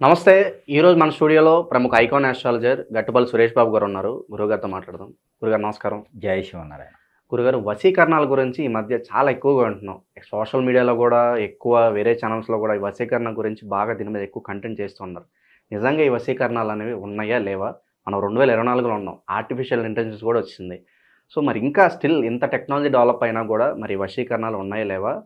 నమస్తే ఈరోజు మన స్టూడియోలో ప్రముఖ ఐకాన్ ఆస్ట్రాలజర్ గట్టుపల్లి సురేష్ బాబు గారు ఉన్నారు. గురుగారితో మాట్లాడదాం. గురుగారు నమస్కారం. జై శివనారాయణ. గురుగారు వశీకరణాల గురించి ఈ మధ్య చాలా ఎక్కువగా వింటున్నాం. సోషల్ మీడియాలో కూడా ఎక్కువ వేరే ఛానల్స్లో కూడా ఈ వశీకరణ గురించి బాగా దీని మీద ఎక్కువ కంటెంట్ చేస్తున్నారు నిజంగా ఈ వశీకరణాలు అనేవి ఉన్నాయా లేవా? మనం రెండు వేల ఇరవై నాలుగులో ఉన్నాం. ఆర్టిఫిషియల్ ఇంటెలిజెన్స్ కూడా వచ్చింది. సో మరి ఇంకా స్టిల్ ఇంత టెక్నాలజీ డెవలప్ అయినా కూడా మరి వశీకరణాలు ఉన్నాయా లేవా?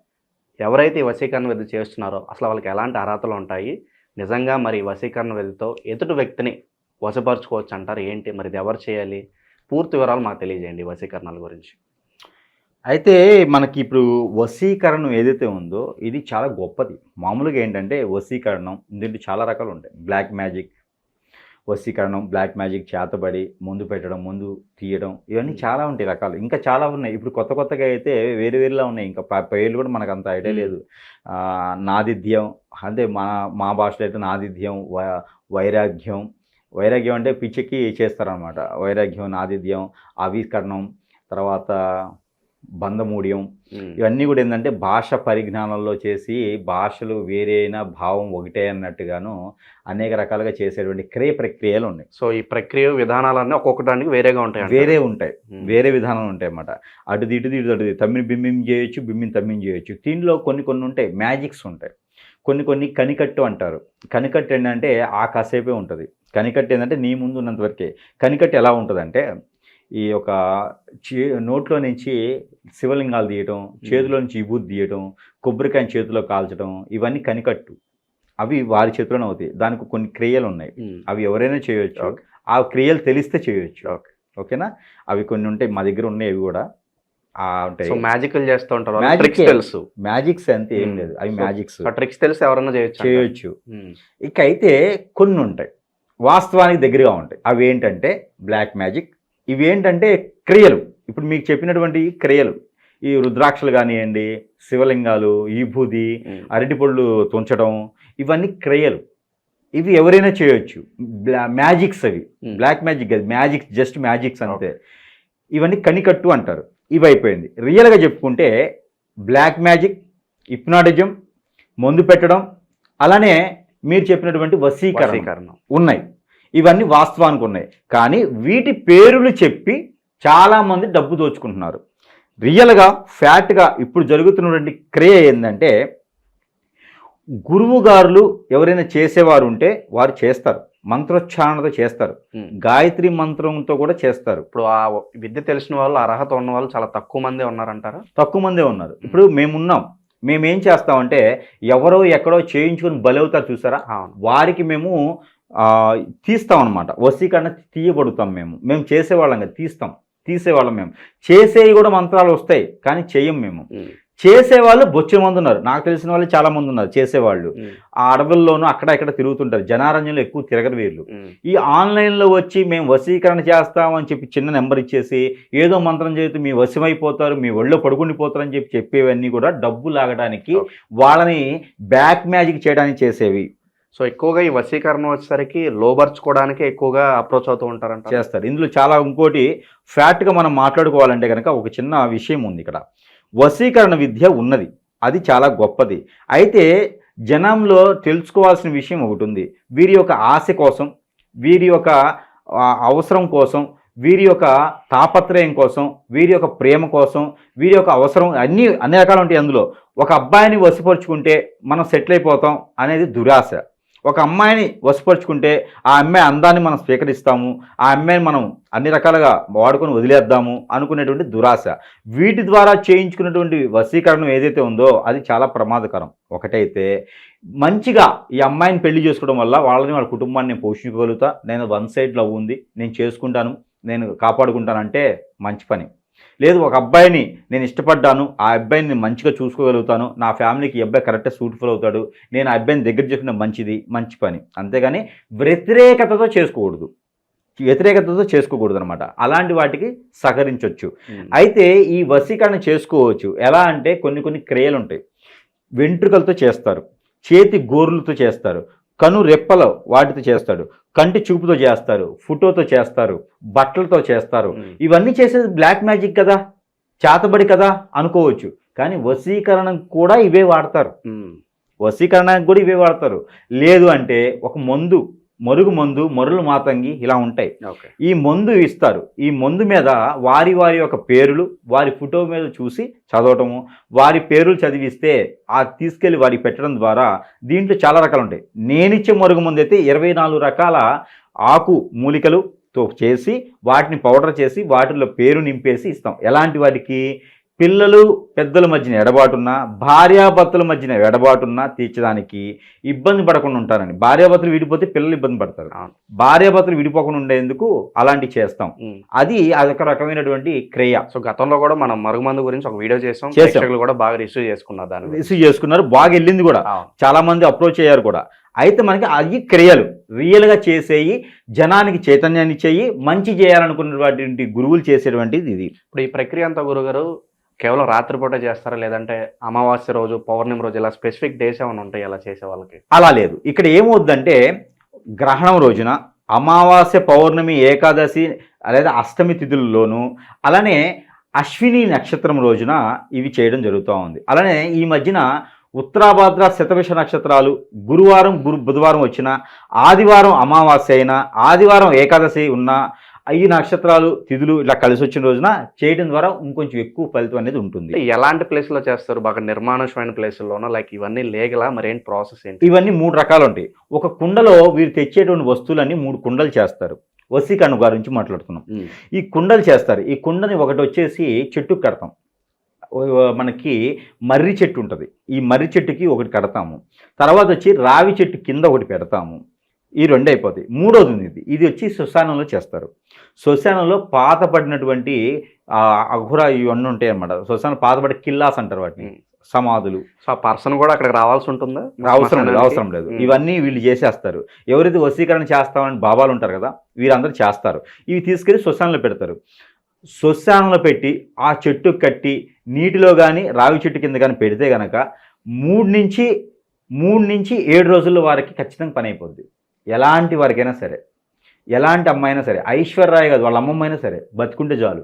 ఎవరైతే ఈ వశీకరణ విధి చేస్తున్నారో అసలు వాళ్ళకి ఎలాంటి అర్హతలు ఉంటాయి? నిజంగా మరి వశీకరణ విధితో ఎదుటి వ్యక్తిని వశపరచుకోవచ్చు అంటారు ఏంటి? మరి ఇది ఎవరు చేయాలి? పూర్తి వివరాలు మాకు తెలియజేయండి వశీకరణల గురించి. అయితే మనకి ఇప్పుడు వశీకరణం ఏదైతే ఉందో ఇది చాలా గొప్పది. మామూలుగా ఏంటంటే వశీకరణం దీంట్లో చాలా రకాలు ఉంటాయి. బ్లాక్ మ్యాజిక్ వశీకరణం బ్లాక్ మ్యాజిక్ చేతబడి ముందు పెట్టడం ముందు తీయడం ఇవన్నీ చాలా ఉంటాయి రకాలు. ఇంకా చాలా ఉన్నాయి. ఇప్పుడు కొత్త కొత్తగా అయితే వేరు వేరులా ఉన్నాయి. ఇంకా పేర్లు కూడా మనకు అంత ఐడియా లేదు. ఆ, నాదిధ్యం అంటే మా మా భాషలో అయితే నాదిధ్యం వ- వైరాగ్యం. వైరాగ్యం అంటే పిచ్చికి చేస్తారనమాట వైరాగ్యం నాదిధ్యం ఆవిష్కరణం తర్వాత బంధమూడ్యం ఇవన్నీ కూడా ఏంటంటే భాష పరిజ్ఞానంలో చేసి భాషలు వేరే అయినా భావం ఒకటే అన్నట్టుగాను అనేక రకాలుగా చేసేటువంటి క్రియ ప్రక్రియలు ఉన్నాయి. సో ఈ ప్రక్రియ విధానాలన్నీ ఒక్కొక్కటానికి వేరేగా ఉంటాయి. వేరే ఉంటాయి. వేరే విధానం ఉంటాయి అన్నమాట అటు ఇటు ఇటు అటు తమ్మిని బిమ్మిం చేయొచ్చు బిమ్మిని తమ్మిని చేయొచ్చు. దీనిలో కొన్ని కొన్ని ఉంటాయి. మ్యాజిక్స్ ఉంటాయి. కొన్ని కొన్ని కనికట్టు అంటారు. కనికట్టు ఏంటంటే ఆ కాసేపే ఉంటుంది. కనికట్టు ఏంటంటే నీ ముందు ఉన్నంత వరకే. కనికట్టు ఎలా ఉంటుందంటే ఈ యొక్క చే నోట్లో నుంచి శివలింగాలు తీయటం చేతిలో నుంచి విభూతి తీయటం కొబ్బరికాయ చేతిలో కాల్చడం ఇవన్నీ కనికట్టు. అవి వారి చేతిలోనే అవుతాయి. దానికి కొన్ని క్రియలు ఉన్నాయి. అవి ఎవరైనా చేయొచ్చు. Okay. ఆ క్రియలు తెలిస్తే చేయొచ్చు. Okay. ఓకేనా? అవి కొన్ని ఉంటాయి మా దగ్గర ఉన్నాయి అవి కూడా. ఆ ఉంటాయి. మ్యాజికల్ చేస్తూ ఉంటారు ట్రిక్స్. తెలుసు. మ్యాజిక్స్ అంతే ఏం. లేదు. అవి మ్యాజిక్స్ ట్రిక్స్ తెలిసి ఎవరైనా చేయొచ్చు. చేయొచ్చు. ఇక అయితే కొన్ని ఉంటాయి. వాస్తవానికి దగ్గరగా ఉంటాయి. అవి ఏంటంటే బ్లాక్ మ్యాజిక్ ఇవి ఏంటంటే క్రియలు. ఇప్పుడు మీకు చెప్పినటువంటి క్రియలు. ఈ రుద్రాక్షలు కానివ్వండి శివలింగాలు ఈభూది ఉమ్. అరటిపళ్ళు తుంచడం ఇవన్నీ క్రియలు. ఇవి ఎవరైనా చేయొచ్చు. బ్లా- మ్యాజిక్స్ అవి. బ్లాక్ మ్యాజిక్ కాదు. మ్యాజిక్ జస్ట్ మ్యాజిక్స్ అంతే. ఇవన్నీ కనికట్టు అంటారు. ఇవి అయిపోయింది. రియల్గా చెప్పుకుంటే బ్లాక్ మ్యాజిక్ హిప్నాటిజం మందు పెట్టడం అలానే మీరు చెప్పినటువంటి వశీకరణం. ఉన్నాయి. ఇవన్నీ వాస్తవానికి ఉన్నాయి. కానీ వీటి పేర్లు చెప్పి చాలామంది డబ్బు దోచుకుంటున్నారు. రియల్గా ఫ్యాట్గా ఇప్పుడు జరుగుతున్నటువంటి క్రియ ఏంటంటే గురువు గారులు ఎవరైనా చేసేవారు ఉంటే వారు చేస్తారు. మంత్రోచ్చారణతో చేస్తారు. గాయత్రి మంత్రంతో కూడా చేస్తారు. ఇప్పుడు ఆ విద్య తెలిసిన వాళ్ళు అర్హత ఉన్న వాళ్ళు చాలా తక్కువ మందే ఉన్నారంటారా? తక్కువ మందే ఉన్నారు. ఇప్పుడు మేమున్నాం. మేమేం చేస్తామంటే ఎవరో ఎక్కడో చేయించుకొని బలవుతారు చూసారా? వారికి మేము తీస్తాం అనమాట వశీకరణ తీయబడుతాం మేము. మేము చేసేవాళ్ళం కదా తీస్తాం. తీసేవాళ్ళం మేము. చేసేవి కూడా మంత్రాలు వస్తాయి కానీ చెయ్యం మేము. చేసేవాళ్ళు బొచ్చిన మంది ఉన్నారు. నాకు తెలిసిన వాళ్ళు చాలా మంది ఉన్నారు చేసేవాళ్ళు. ఆ అడవుల్లోనూ అక్కడ ఇక్కడ తిరుగుతుంటారు. జనారణ్యంలో ఎక్కువ తిరగరు వీళ్ళు. ఈ ఆన్లైన్లో వచ్చి మేము వశీకరణ చేస్తామని చెప్పి చిన్న నెంబర్ ఇచ్చేసి ఏదో మంత్రం చేసి మీ వశమైపోతారు మీ ఒళ్ళో పడుకుండిపోతారు అని చెప్పి చెప్పేవన్నీ కూడా డబ్బు లాగడానికి. వాళ్ళని బ్యాక్ మ్యాజిక్ చేయడానికి చేసేవి. సో ఎక్కువగా ఈ వశీకరణ వచ్చేసరికి లోబర్చుకోవడానికి ఎక్కువగా అప్రోచ్ అవుతూ ఉంటారంట. చేస్తారు. ఇందులో చాలా ఇంకోటి ఫ్యాట్గా మనం మాట్లాడుకోవాలంటే కనుక ఒక చిన్న విషయం ఉంది ఇక్కడ. వశీకరణ విద్య ఉన్నది. అది చాలా గొప్పది. అయితే జనంలో తెలుసుకోవాల్సిన విషయం ఒకటి ఉంది. వీరి యొక్క ఆశ కోసం వీరి యొక్క అవసరం కోసం వీరి యొక్క తాపత్రయం కోసం వీరి యొక్క ప్రేమ కోసం వీరి యొక్క అవసరం అన్నీ అన్ని రకాలు ఉంటాయి అందులో. ఒక అబ్బాయిని వశపరుచుకుంటే మనం సెటిల్ అయిపోతాం అనేది దురాశ. ఒక అమ్మాయిని వశపరుచుకుంటే ఆ అమ్మాయి అందాన్ని మనం స్వీకరిస్తాము ఆ అమ్మాయిని మనం అన్ని రకాలుగా వాడుకొని వదిలేద్దాము అనుకునేటువంటి దురాశ. వీటి ద్వారా చేయించుకున్నటువంటి వశీకరణం ఏదైతే ఉందో అది చాలా ప్రమాదకరం. ఒకటైతే మంచిగా ఈ అమ్మాయిని పెళ్ళి చేసుకోవడం వల్ల వాళ్ళని వాళ్ళ కుటుంబాన్ని నేను పోషించగలుగుతా నేను వన్ సైడ్ లవ్ ఉంది నేను చేసుకుంటాను నేను కాపాడుకుంటానంటే మంచి పని. లేదు ఒక అబ్బాయిని నేను ఇష్టపడ్డాను ఆ అబ్బాయిని నేను మంచిగా చూసుకోగలుగుతాను నా ఫ్యామిలీకి ఈ అబ్బాయి కరెక్ట్గా సూట్ఫుల్ అవుతాడు నేను ఆ అబ్బాయిని దగ్గర చేసుకున్న మంచిది మంచి పని. అంతేగాని వ్యతిరేకతతో చేసుకోకూడదు. వ్యతిరేకతతో చేసుకోకూడదు అనమాట అలాంటి వాటికి సహకరించవచ్చు ఉమ్. అయితే ఈ వశీకరణ చేసుకోవచ్చు. ఎలా అంటే కొన్ని కొన్ని క్రియలు ఉంటాయి వెంట్రుకలతో చేస్తారు. చేతి గోర్లతో చేస్తారు. కను రెప్పల వాటితో చేస్తాడు. కంటి చూపుతో చేస్తారు. ఫోటోతో చేస్తారు. బట్టలతో చేస్తారు. ఇవన్నీ చేసేది బ్లాక్ మ్యాజిక్ కదా? చేతబడి కదా? అనుకోవచ్చు. కానీ వశీకరణం కూడా ఇవే వాడతారు. ఉమ్. వశీకరణకు కూడా ఇవే వాడతారు. లేదు అంటే ఒక మందు మరుగు మందు మరులు మాతంగి ఇలా ఉంటాయి. ఈ మందు ఇస్తారు. ఈ మందు మీద వారి వారి యొక్క పేర్లు వారి ఫోటో మీద చూసి చదవటము వారి పేర్లు చదివిస్తే ఆ తీసుకెళ్ళి వారికి పెట్టడం ద్వారా దీంట్లో చాలా రకాలు ఉంటాయి. నేనిచ్చే మరుగు మందు అయితే ఇరవై నాలుగు రకాల ఆకు మూలికలుతో చేసి వాటిని పౌడర్ చేసి వాటిలో పేరు నింపేసి ఇస్తాం. ఎలాంటి వాటికి? పిల్లలు పెద్దల మధ్యన ఎడబాటున్నా భార్యాభర్తల మధ్యన ఎడబాటున్నా తీర్చడానికి ఇబ్బంది పడకుండా ఉంటారని భార్యాభర్తలు విడిపోతే పిల్లలు ఇబ్బంది పడతారు. భార్యాభర్తలు విడిపోకుండా ఉండేందుకు అలాంటివి చేస్తాం. అది అదొక రకమైనటువంటి క్రియ సో గతంలో కూడా మనం మరుగుమందు గురించి ఒక వీడియో చేసాం చేసాం. ప్రేక్షకులు కూడా బాగా రిసీవ్ చేసుకున్నారు దాని గురించి. రిసీవ్ చేసుకున్నారు బాగా వెళ్ళింది కూడా. చాలా మంది అప్రోచ్ అయ్యారు కూడా అయితే మనకి అవి క్రియలు రియల్గా చేసేయి జనానికి చైతన్యాన్ని ఇచ్చేయి మంచి చేయాలనుకున్నటువంటి గురువులు చేసేటువంటిది ఇది ఇప్పుడు ఈ ప్రక్రియ అంతా గురుగారు కేవలం రాత్రిపూట చేస్తారా? లేదంటే అమావాస్య రోజు పౌర్ణమి రోజు ఇలా స్పెసిఫిక్ డేస్ ఏమైనా ఉంటాయి అలా చేసే వాళ్ళకి? అలా లేదు. ఇక్కడ ఏమవుద్దంటే గ్రహణం రోజున అమావాస్య పౌర్ణమి ఏకాదశి లేదా అష్టమి తిథుల్లోనూ అలానే అశ్విని నక్షత్రం రోజున ఇవి చేయడం జరుగుతూ ఉంది. అలానే ఈ మధ్యన ఉత్తరాభాద్ర శతవిష నక్షత్రాలు గురువారం గురు బుధవారం వచ్చిన ఆదివారం అమావాస్య అయినా ఆదివారం ఏకాదశి ఉన్న ఈ నక్షత్రాలు తిథులు ఇలా కలిసి వచ్చిన రోజున చేయడం ద్వారా ఇంకొంచెం ఎక్కువ ఫలితం అనేది ఉంటుంది. ఎలాంటి ప్లేస్లో చేస్తారు? బాగా నిర్మానుషమైన ప్లేసుల్లోనో లైక్ ఇవన్నీ లేగలా? మరి ప్రాసెస్ ఏంటి? ఇవన్నీ మూడు రకాలు ఉంటాయి. ఒక కుండలో వీరు తెచ్చేటువంటి వస్తువులన్నీ మూడు కుండలు చేస్తారు. వసీకరణ గురించి మాట్లాడుతున్నాం. ఉమ్. ఈ కుండలు చేస్తారు. ఈ కుండని ఒకటి వచ్చేసి చెట్టుకు కడతాం. మనకి మర్రి చెట్టు ఉంటుంది. ఈ మర్రి చెట్టుకి ఒకటి కడతాము. తర్వాత వచ్చి రావి చెట్టు కింద ఒకటి పెడతాము. ఈ రెండు అయిపోతాయి. మూడోది ఉంది. ఇది ఇది వచ్చి శ్మశానంలో చేస్తారు. శ్మశానంలో పాత పడినటువంటి ఆ, అఘుర ఇవన్నీ ఉంటాయి అన్నమాట శ్మశానం పాతపడి కిల్లాస్ అంటారు వాటిని. సమాధులు. సో ఆ పర్సన్ కూడా అక్కడికి రావాల్సి ఉంటుందా? అవసరం లేదు అవసరం లేదు. ఇవన్నీ వీళ్ళు చేసేస్తారు. ఎవరైతే వశీకరణ చేస్తామని బాబాలు ఉంటారు కదా వీరందరూ చేస్తారు. ఇవి తీసుకెళ్ళి శ్మశానంలో పెడతారు. శ్మశానంలో పెట్టి ఆ చెట్టు కట్టి నీటిలో కానీ రావి చెట్టు కింద కానీ పెడితే గనక మూడు నుంచి మూడు నుంచి ఏడు రోజుల్లో వారికి ఖచ్చితంగా పని అయిపోద్ది. ఎలాంటి వారికైనా సరే ఎలాంటి అమ్మాయి అయినా సరే ఐశ్వర్యరాయ్ కాదు వాళ్ళ అమ్మమ్మ అయినా సరే బతుకుంటే చాలు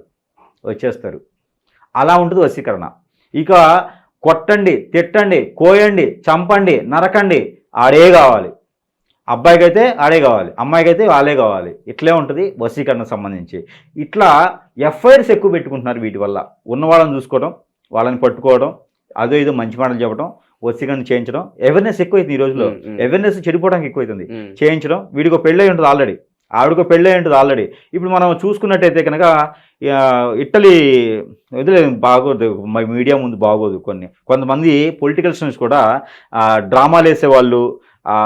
వచ్చేస్తారు. అలా ఉంటుంది వశీకరణ. ఇక కొట్టండి తిట్టండి కోయండి చంపండి నరకండి ఆడే కావాలి. అబ్బాయికి అయితే ఆడే కావాలి అమ్మాయికి అయితే వాళ్ళే కావాలి. ఇట్లే ఉంటుంది వశీకరణకు సంబంధించి. ఇట్లా ఎఫ్ఐఆర్స్ ఎక్కువ పెట్టుకుంటున్నారు వీటి వల్ల. ఉన్న వాళ్ళని చూసుకోవడం వాళ్ళని పట్టుకోవడం అదో ఇదో మంచి మాటలు చెప్పడం వశీకరణ చేయించడం అవేర్నెస్ ఎక్కువైతుంది ఈ రోజులో. అవేర్నెస్ చెడిపోవడానికి ఎక్కువైతుంది. చేయించడం వీడికి పెళ్ళై ఉంటుంది ఆల్రెడీ ఆవిడకు పెళ్ళై ఉంటుంది ఆల్రెడీ ఇప్పుడు మనం చూసుకున్నట్టయితే కనుక ఆ, ఇట్టలీ వదిలే బాగోదు మీడియా ముందు బాగోదు కొన్ని. కొంతమంది పొలిటికల్ స్టూడెంట్స్ కూడా డ్రామాలు వేసేవాళ్ళు ఆ,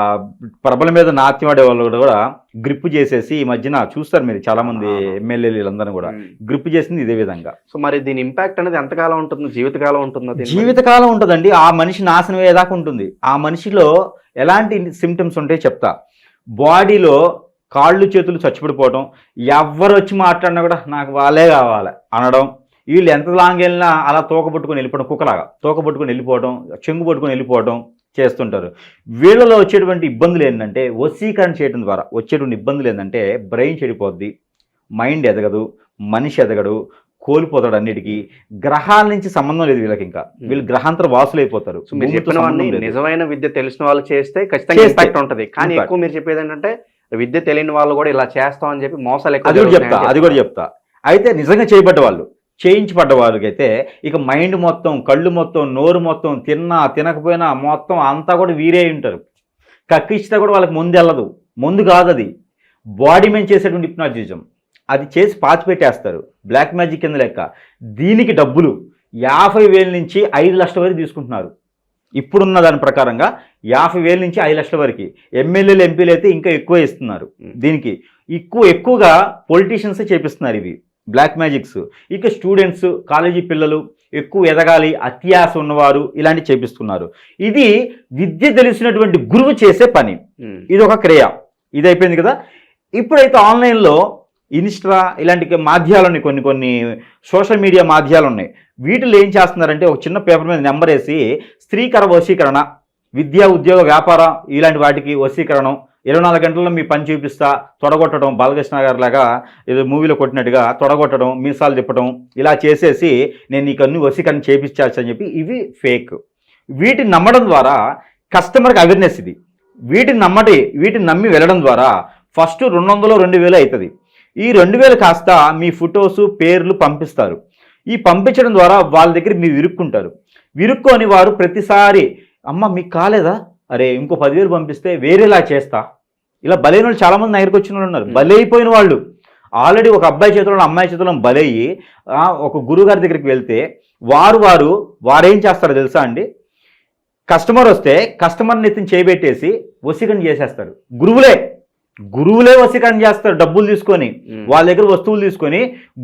ప్రబల మీద నాట్యం ఆడే వాళ్ళు కూడా గ్రిప్ చేసేసి ఈ మధ్యన చూస్తారు మీరు చాలా మంది. ఎమ్మెల్యేలు వీళ్ళందరూ కూడా. గ్రిప్ చేసింది ఇదే విధంగా. సో మరి దీని ఇంపాక్ట్ అనేది ఎంతకాలం ఉంటుంది? జీవితకాలం ఉంటుందా? జీవితకాలం ఉంటుందండి. ఆ మనిషి నాశనం అయ్యేదాకా ఉంటుంది. ఆ మనిషిలో ఎలాంటి సిమ్టమ్స్ ఉంటాయో చెప్తా. బాడీలో కాళ్ళు చేతులు చచ్చిపడిపోవడం ఎవరు వచ్చి మాట్లాడినా కూడా నాకు వాళ్ళే కావాలి అనడం వీళ్ళు ఎంత లాంగ్ వెళ్ళినా అలా తోక పట్టుకొని వెళ్ళిపోవడం కుక్కలాగా. తోక పట్టుకొని వెళ్ళిపోవడం చెంగు పట్టుకొని వెళ్ళిపోవడం చేస్తుంటారు. వీళ్ళలో వచ్చేటువంటి ఇబ్బందులు ఏంటంటే వశీకరణ చేయడం ద్వారా వచ్చేటువంటి ఇబ్బందులు ఏంటంటే బ్రెయిన్ చెడిపోద్ది మైండ్ ఎదగదు మనిషి ఎదగడు కోల్పోతాడు అన్నిటికీ. గ్రహాల నుంచి సంబంధం లేదు వీళ్ళకి ఇంకా. వీళ్ళు గ్రహాంతర వాసులు అయిపోతారు. నిజమైన విద్య తెలిసిన వాళ్ళు చేస్తే ఖచ్చితంగా. ఇంపాక్ట్ ఉంటుంది. కానీ. ఎక్కువ మీరు చెప్పేది ఏంటంటే విద్య తెలియని వాళ్ళు కూడా ఇలా చేస్తాం అని చెప్పి మోసాలు అది కూడా చెప్తా అది కూడా చెప్తా. అయితే నిజంగా చేయబడ్డ వాళ్ళు చేయించబడ్డ వాళ్ళకైతే ఇక మైండ్ మొత్తం కళ్ళు మొత్తం నోరు మొత్తం తిన్నా తినకపోయినా మొత్తం అంతా కూడా వీరే ఉంటారు. కక్కిచ్చితే కూడా వాళ్ళకి ముందు వెళ్ళదు. ముందు కాదు అది. బాడీ మీద చేసేటువంటి హిప్నాటిజం. అది చేసి పాతి పెట్టేస్తారు. బ్లాక్ మ్యాజిక్ కింద లెక్క. దీనికి డబ్బులు యాభై వేల నుంచి ఐదు లక్షల వరకు తీసుకుంటున్నారు. ఇప్పుడున్న దాని ప్రకారంగా యాభై వేల నుంచి ఐదు లక్షల వరకు. ఎమ్మెల్యేలు ఎంపీలు అయితే ఇంకా ఎక్కువ ఇస్తున్నారు. దీనికి ఎక్కువ ఎక్కువగా పొలిటీషియన్సే చేపిస్తున్నారు ఇవి. బ్లాక్ మ్యాజిక్స్ ఇక స్టూడెంట్స్ కాలేజీ పిల్లలు ఎక్కువ ఎదగాలి అత్యాశ ఉన్నవారు ఇలాంటివి చేపిస్తున్నారు. ఇది విద్య తెలిసినటువంటి గురువు చేసే పని. ఉమ్. ఇది ఒక క్రియ. ఇది అయిపోయింది కదా? ఇప్పుడైతే ఆన్లైన్లో ఇన్స్టా ఇలాంటి మాధ్యాలు ఉన్నాయి కొన్ని కొన్ని సోషల్ మీడియా మాధ్యాలు ఉన్నాయి. వీటిలో ఏం చేస్తున్నారంటే ఒక చిన్న పేపర్ మీద నెంబర్ వేసి స్త్రీకర వశీకరణ విద్యా ఉద్యోగ వ్యాపారం ఇలాంటి వాటికి వశీకరణం ఇరవై నాలుగు గంటల్లో మీ పని చూపిస్తా తొడగొట్టడం బాలకృష్ణ గారు లాగా ఏదో మూవీలో కొట్టినట్టుగా తొడగొట్టడం మీసాలు తిప్పడం ఇలా చేసేసి నేను నీకు అన్ని వసీకరణ చేపించాల్సి అని చెప్పి ఇవి ఫేక్ వీటిని నమ్మడం ద్వారా కస్టమర్కి అవేర్నెస్ ఇది. వీటిని నమ్మటి వీటిని నమ్మి వెళ్ళడం ద్వారా ఫస్ట్ రెండు వందలు రెండు వేలు అవుతుంది. ఈ రెండు వేలు కాస్త మీ ఫొటోస్ పేర్లు పంపిస్తారు. ఈ పంపించడం ద్వారా వాళ్ళ దగ్గర మీరు విరుక్కుంటారు. విరుక్కొని వారు ప్రతిసారి అమ్మ మీకు కాలేదా? అరే ఇంకో పదివేలు పంపిస్తే వేరేలా చేస్తా. ఇలా బలైన వాళ్ళు చాలామంది నా దగ్గరికి వచ్చిన వాళ్ళు ఉన్నారు. బలైపోయిన వాళ్ళు. ఆల్రెడీ ఒక అబ్బాయి చేతిలో అమ్మాయి చేతిలో బలయ్యి ఒక గురువుగారి దగ్గరికి వెళ్తే వారు వారు వారేం చేస్తారో తెలుసా అండి? కస్టమర్ వస్తే కస్టమర్ని ఎత్తిని చేయబెట్టేసి వసీకరణ చేసేస్తారు. గురువులే. గురువులే వసీకరణ చేస్తారు డబ్బులు తీసుకొని. వాళ్ళ దగ్గర వస్తువులు తీసుకొని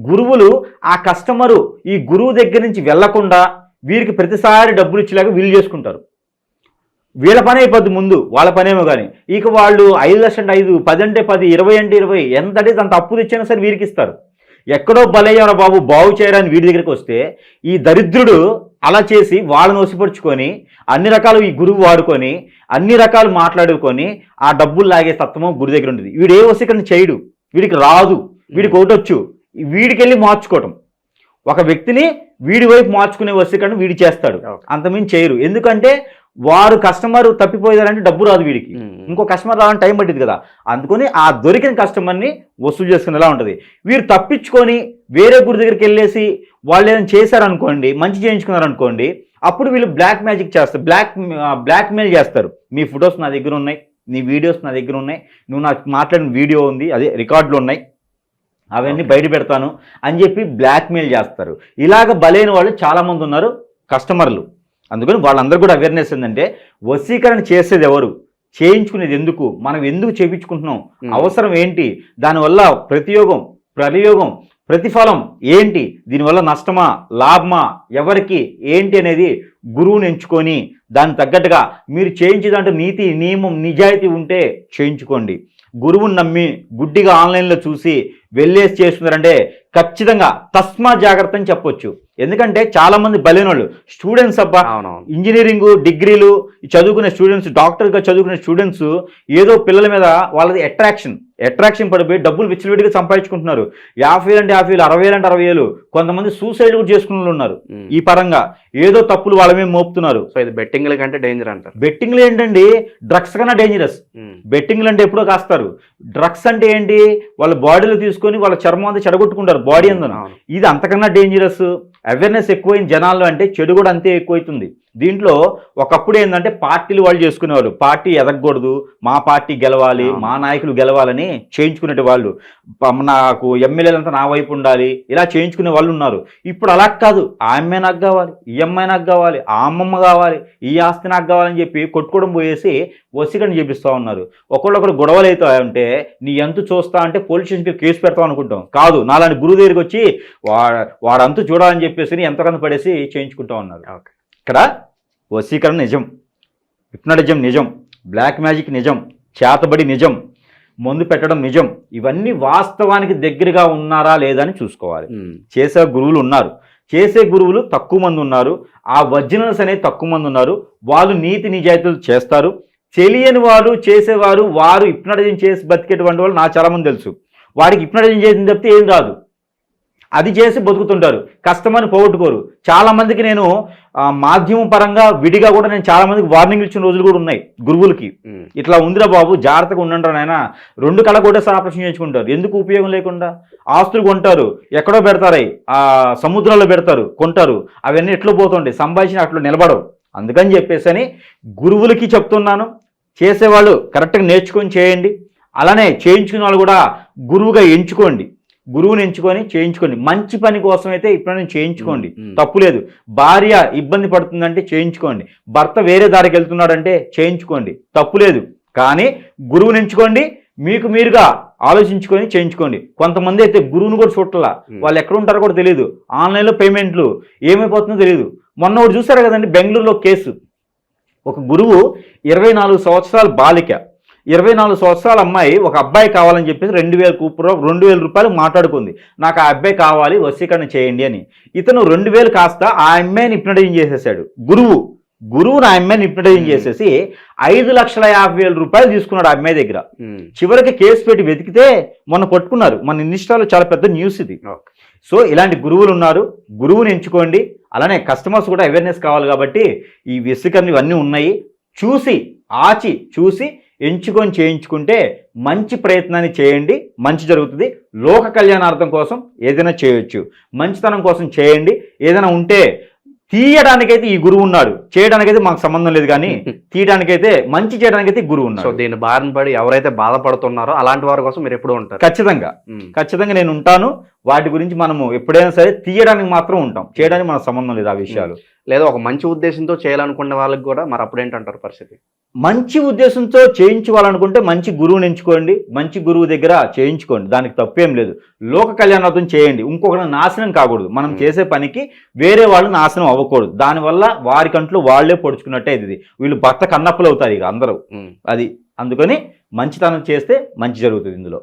గురువులు ఆ కస్టమరు ఈ గురువు దగ్గర నుంచి వెళ్ళకుండా వీరికి ప్రతిసారి డబ్బులు ఇచ్చేలాగా వీళ్ళు చేసుకుంటారు. వీళ్ళ పని అయిపోద్ది ముందు వాళ్ళ పనేమో కానీ ఇక వాళ్ళు ఐదు లక్షలు అంటే ఐదు పది అంటే పది ఇరవై అంటే ఇరవై ఎంత అంటే అంత అప్పు తెచ్చినా సరే వీరికి ఇస్తారు. ఎక్కడో బలయ్యారా బాబు బాగు చేయరని వీడి దగ్గరికి వస్తే ఈ దరిద్రుడు అలా చేసి వాళ్ళని వసిపరుచుకొని అన్ని రకాలు ఈ గురువు వాడుకొని అన్ని రకాలు మాట్లాడుకొని ఆ డబ్బులు లాగే తత్వము గురి దగ్గర ఉంటుంది వీడు ఏ వసీకరణ చేయడు. వీడికి రాదు. వీడికి ఒకటొచ్చు. వీడికి వెళ్ళి మార్చుకోవటం. ఒక వ్యక్తిని వీడి వైపు మార్చుకునే వసీకరణ వీడి చేస్తాడు. అంతమించి చేయరు. ఎందుకంటే వారు కస్టమర్ తప్పిపోయారంటే డబ్బు రాదు వీడికి. ఇంకో కస్టమర్ రావడానికి టైం పట్టింది కదా. అందుకని ఆ దొరికిన కస్టమర్ని వసూలు చేసుకునేలా ఉంటుంది. వీరు తప్పించుకొని వేరే గురి దగ్గరికి వెళ్ళేసి వాళ్ళు ఏదైనా చేశారనుకోండి మంచి చేయించుకున్నారనుకోండి అప్పుడు వీళ్ళు బ్లాక్ మ్యాజిక్ చేస్తారు. బ్లాక్ బ్లాక్ మెయిల్ చేస్తారు. మీ ఫొటోస్ నా దగ్గర ఉన్నాయి నీ వీడియోస్ నా దగ్గర ఉన్నాయి నువ్వు నాకు మాట్లాడిన వీడియో ఉంది అదే రికార్డులు ఉన్నాయి అవన్నీ బయట పెడతాను అని చెప్పి బ్లాక్మెయిల్ చేస్తారు. ఇలాగ బలైన వాళ్ళు చాలామంది ఉన్నారు కస్టమర్లు అందుకని వాళ్ళందరూ కూడా అవేర్నెస్ ఏంటంటే వశీకరణ చేసేది ఎవరు? చేయించుకునేది ఎందుకు? మనం ఎందుకు చేయించుకుంటున్నాం. అవసరం ఏంటి? దానివల్ల ప్రతియోగం ప్రయోగం ప్రతిఫలం ఏంటి? దీనివల్ల నష్టమా లాభమా ఎవరికి ఏంటి అనేది గురువుని ఎంచుకొని దానికి తగ్గట్టుగా మీరు చేయించే దాంట్లో నీతి నియమం నిజాయితీ ఉంటే చేయించుకోండి. గురువుని నమ్మి గుడ్డిగా ఆన్లైన్లో చూసి వెళ్ళేసి చేస్తున్నారంటే ఖచ్చితంగా తస్మా జాగ్రత్త అని చెప్పొచ్చు. ఎందుకంటే చాలా మంది బలైన వాళ్ళు స్టూడెంట్స్ అబ్బా ఇంజనీరింగ్ డిగ్రీలు చదువుకునే స్టూడెంట్స్ డాక్టర్గా చదువుకునే స్టూడెంట్స్ ఏదో పిల్లల మీద వాళ్ళది అట్రాక్షన్. అట్రాక్షన్ పడిపోయి డబ్బులు విచ్చలవిడిగా సంపాదించుకుంటున్నారు. యాభై వేలు అంటే యాభై వేలు అరవై వేలు అంటే అరవై వేలు కొంతమంది సూసైడ్ కూడా చేసుకున్న ఉన్నారు. ఈ పరంగా ఏదో తప్పులు వాళ్ళ మీద మోపుతున్నారు. సో ఇది బెట్టింగ్ల కంటే డేంజర్ అంటారు. బెట్టింగ్లు ఏంటండి? డ్రగ్స్ కన్నా డేంజరస్. బెట్టింగ్లు అంటే ఎప్పుడో కాస్తారు. డ్రగ్స్ అంటే ఏంటి? వాళ్ళ బాడీలో తీసుకొని వాళ్ళ చర్మం అంతా చెడగొట్టుకుంటారు బాడీ అందన. ఇది అంతకన్నా డేంజరస్ అవేర్నెస్ ఎక్కువైన జనాల్లో అంటే చెడు కూడా అంతే ఎక్కువైతుంది. దీంట్లో ఒకప్పుడు ఏంటంటే పార్టీలు వాళ్ళు చేసుకునేవాళ్ళు. పార్టీ ఎదగకూడదు మా పార్టీ గెలవాలి. మా నాయకులు గెలవాలని చేయించుకునే వాళ్ళు. నాకు ఎమ్మెల్యేలంతా నా వైపు ఉండాలి ఇలా చేయించుకునే వాళ్ళు ఉన్నారు. ఇప్పుడు అలా కాదు. ఆ అమ్మాయి నాకు కావాలి ఈ అమ్మాయి నాకు కావాలి ఆ అమ్మమ్మ కావాలి ఈ ఆస్తి నాకు కావాలని చెప్పి కొట్టుకోవడం పోయేసి వసిగని చేపిస్తూ ఉన్నారు. ఒకళ్ళొకరు గొడవలు అవుతా ఉంటే నీ ఎంత చూస్తా అంటే పోలీస్ స్టేషన్కి కేసు పెడతాం అనుకుంటాం. కాదు నాలాంటి గురువు దగ్గరికి వచ్చి వా వాడంతా చూడాలని చెప్పేసి ఎంతకన్నా పడేసి చేయించుకుంటా ఉన్నారు. ఇక్కడ వశీకరణ నిజం హిప్నటిజం నిజం బ్లాక్ మ్యాజిక్ నిజం చేతబడి నిజం మందు పెట్టడం నిజం ఇవన్నీ వాస్తవానికి దగ్గరగా ఉన్నారా లేదా అని చూసుకోవాలి. చేసే గురువులు ఉన్నారు. చేసే గురువులు తక్కువ మంది ఉన్నారు. ఆ ఒరిజినల్స్ అనేది తక్కువ మంది ఉన్నారు. వాళ్ళు నీతి నిజాయితీలు చేస్తారు. తెలియని వారు చేసేవారు వారు హిప్నటిజం చేసి బతికేటువంటి వాళ్ళు నాకు చాలా మంది తెలుసు. వాడికి హిప్నటిజం చేసింది తప్పితే ఏం రాదు. అది చేసి బతుకుతుంటారు. కష్టమని పోగొట్టుకోరు. చాలా మందికి నేను మాధ్యమం పరంగా విడిగా కూడా నేను చాలా మందికి వార్నింగ్ ఇచ్చిన రోజులు కూడా ఉన్నాయి గురువులకి. ఇట్లా ఉందిరా బాబు జాగ్రత్తగా ఉండండి నాయన. రెండు కళ కూడా ఆపరేషన్ చేయించుకుంటారు. ఎందుకు ఉపయోగం లేకుండా? ఆస్తులు కొంటారు. ఎక్కడో పెడతారు. ఆ సముద్రాల్లో పెడతారు కొంటారు. అవన్నీ ఎట్లా పోతుంటాయి. సంభాషణ అట్లా నిలబడవు. అందుకని చెప్పేసి అని గురువులకి చెప్తున్నాను. చేసేవాళ్ళు కరెక్ట్గా నేర్చుకొని చేయండి. అలానే చేయించుకునే వాళ్ళు కూడా గురువుగా ఎంచుకోండి. గురువుని ఎంచుకొని చేయించుకోండి. మంచి పని కోసం అయితే ఇప్పుడు చేయించుకోండి. తప్పు లేదు. భార్య ఇబ్బంది పడుతుందంటే చేయించుకోండి. భర్త వేరే దారికి వెళ్తున్నాడంటే చేయించుకోండి. తప్పు లేదు. కానీ గురువుని ఎంచుకోండి. మీకు మీరుగా ఆలోచించుకొని చేయించుకోండి. కొంతమంది అయితే గురువుని కూడా చూడాల. వాళ్ళు ఎక్కడ ఉంటారో కూడా తెలియదు. ఆన్లైన్లో పేమెంట్లు ఏమైపోతుందో తెలియదు. మొన్న ఒకటి చూసారు కదండి బెంగళూరులో కేసు. ఒక గురువు ఇరవై నాలుగు సంవత్సరాల బాలిక. ఇరవై నాలుగు సంవత్సరాల అమ్మాయి ఒక అబ్బాయి కావాలని చెప్పేసి రెండు వేల కూపురో రెండు వేల రూపాయలు మాట్లాడుకుంది. నాకు ఆ అబ్బాయి కావాలి వశీకరణ చేయండి అని. ఇతను రెండు వేలు కాస్త ఆ అమ్మాయిని హిప్నటైజ్ చేసేసాడు. గురువు గురువుని ఆ అమ్మాయిని హిప్నటైజ్ చేసేసి ఐదు లక్షల యాభై వేల రూపాయలు తీసుకున్నాడు ఆ అమ్మాయి దగ్గర. చివరికి కేసు పెట్టి వెతికితే మొన్న పట్టుకున్నారు మన ఇన్స్టాలో చాలా పెద్ద న్యూస్ ఇది. సో ఇలాంటి గురువులు ఉన్నారు. గురువుని ఎంచుకోండి. అలానే కస్టమర్స్ కూడా అవేర్నెస్ కావాలి కాబట్టి ఈ వశీకరణ ఇవన్నీ ఉన్నాయి. చూసి ఆచి చూసి ఎంచుకొని చేయించుకుంటే మంచి ప్రయత్నాన్ని చేయండి మంచి జరుగుతుంది. లోక కళ్యాణార్థం కోసం ఏదైనా చేయొచ్చు. మంచితనం కోసం చేయండి. ఏదైనా ఉంటే తీయడానికైతే ఈ గురువు ఉన్నాడు. చేయడానికైతే మాకు సంబంధం లేదు కానీ తీయడానికైతే మంచి చేయడానికైతే ఈ గురువు సో ఉన్నాడు దీని బారిన పడి ఎవరైతే బాధపడుతున్నారో అలాంటి వారి కోసం మీరు ఎప్పుడూ ఉంటారు. ఖచ్చితంగా. ఖచ్చితంగా నేను ఉంటాను. వాటి గురించి మనము ఎప్పుడైనా సరే తీయడానికి మాత్రం ఉంటాం. చేయడానికి మనకు సంబంధం లేదు ఆ విషయాలు. లేదా ఒక మంచి ఉద్దేశంతో చేయాలనుకునే వాళ్ళకి కూడా మరి అప్పుడేంటంటారు పరిస్థితి? మంచి ఉద్దేశంతో చేయించుకోవాలనుకుంటే మంచి గురువుని ఎంచుకోండి. మంచి గురువు దగ్గర చేయించుకోండి. దానికి తప్పేం లేదు. లోక కళ్యాణార్థం చేయండి. ఇంకొకటి నాశనం కాకూడదు. మనం. చేసే పనికి వేరే వాళ్ళు నాశనం అవ్వకూడదు. దానివల్ల వారి కంట్లో వాళ్ళే పొడుచుకున్నట్టే ఇది వీళ్ళు భర్త కన్నప్పులు అవుతారు ఇక అందరూ. అది. అందుకని మంచితనం చేస్తే మంచి జరుగుతుంది ఇందులో.